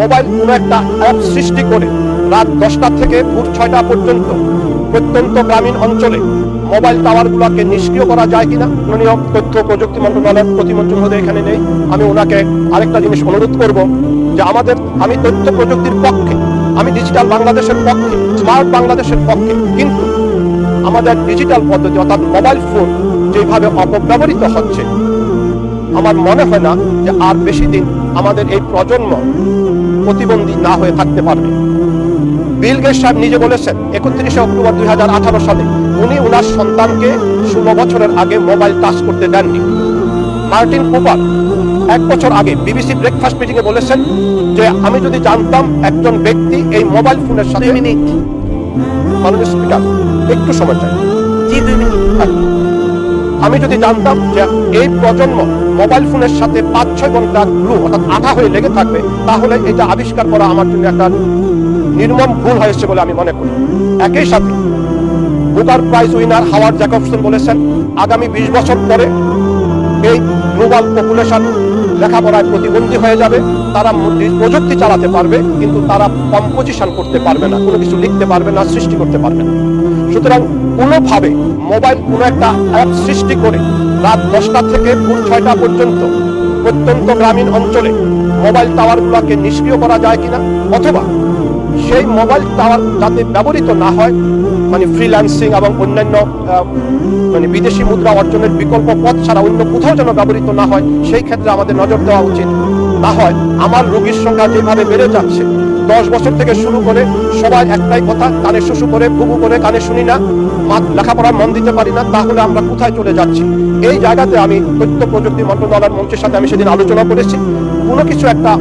Mobile কোনো একটা app সৃষ্টি করে রাত দশটা থেকে ভোর ছয়টা পর্যন্ত প্রত্যন্ত গ্রামীণ অঞ্চলে মোবাইল টাওয়ারগুলোকে নিষ্ক্রিয় করা যায় কিনা মাননীয় তথ্য, প্রযুক্তি মন্ত্রণালয়ের প্রতিমন্ত্রী মহোদয় এখানে নেই। আমি ওনাকে আরেকটা জিনিস অনুরোধ করব, যে আমাদের, আমি তথ্য প্রযুক্তির পক্ষে, আমি ডিজিটাল বাংলাদেশের পক্ষে স্মার্ট বাংলাদেশের পক্ষে, কিন্তু আমাদের ডিজিটাল পদ্ধতি, অর্থাৎ মোবাইল ফোন যেভাবে অপব্যবহৃত হচ্ছে, আমার মনে হয় না যে আর বেশি দিন আমাদের এই প্রজন্ম প্রতিবন্ধী না হয়ে থাকতে পারবে। বিল গেটস সাহেব নিজে বলেছেন একত্রিশে অক্টোবর দুই সালে উনি ওনার সন্তানকে ষোলো বছরের আগে মোবাইল টাচ করতে দেননি। মার্টিন কুপার এক বছর আগে বিবিসি ব্রেকফাস্ট মিটিংয়ে বলেছেন যে আমি যদি জানতাম একজন ব্যক্তি এই মোবাইল ফোনের সাথে মিনিট। মাননীয় স্পিকার একটু সময় চাই। জি দুই মিনিট। আমি যদি জানতাম যে এই প্রজন্ম মোবাইল ফোনের সাথে পাঁচ ছয় ঘণ্টা গ্লু অর্থাৎ আঠা হয়ে লেগে থাকবে, তাহলে এটা আবিষ্কার করা আমার জন্য একটা নির্মম ভুল হয়েছে বলে আমি মনে করি। একই সাথে Booker prize winner Howard Jacobson বলেছেন, আগামী বিশ বছর পরে এই গ্লোবাল পপুলেশন লেখাপড়ায় প্রতিবন্ধী হয়ে যাবে, তারা প্রযুক্তি চালাতে পারবে, কিন্তু তারা কম্পোজিশন করতে পারবে না, কোনো কিছু লিখতে পারবে না, সৃষ্টি করতে পারবে না। সুতরাং কোনোভাবে মোবাইল কোনো একটা অ্যাপ সৃষ্টি করে রাত দশটা থেকে ভোর ছয়টা পর্যন্ত প্রত্যন্ত গ্রামীণ অঞ্চলে মোবাইল টাওয়ারগুলোকে নিষ্ক্রিয় করা যায় কিনা, অথবা সেই মোবাইল টাওয়ার যাতে ব্যবহৃত না হয় মানে ফ্রিল্যান্সিং এবং অন্যান্য মানে বিদেশি মুদ্রা অর্জনের বিকল্প পথ ছাড়া অন্য কোথাও যেন ব্যবহৃত না হয়, সেই ক্ষেত্রে আমাদের নজর দেওয়া উচিত। না হয়, আমার রোগীর সংখ্যা যেভাবে বেড়ে যাচ্ছে, দশ বছর থেকে শুরু করে সবাই একটাই কথা, কানে শুশু করে ভুবু করে কানে শুনি না লেখাপড়ায় মন দিতে পারি না, তাহলে আমরা কোথায় চলে যাচ্ছি? এই জায়গাতে আমি তথ্য প্রযুক্তি মন্ত্রণালয়ের মন্ত্রীর সাথে আমি সেদিন আলোচনা করেছি। কোনো কিছু একটা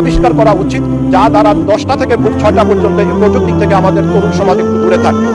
আবিষ্কার করা উচিত যা দ্বারা দশটা থেকে ভোর ছয়টা পর্যন্ত এই প্রযুক্তি থেকে আমাদের তরুণ সমাজ একটু দূরে থাকবে।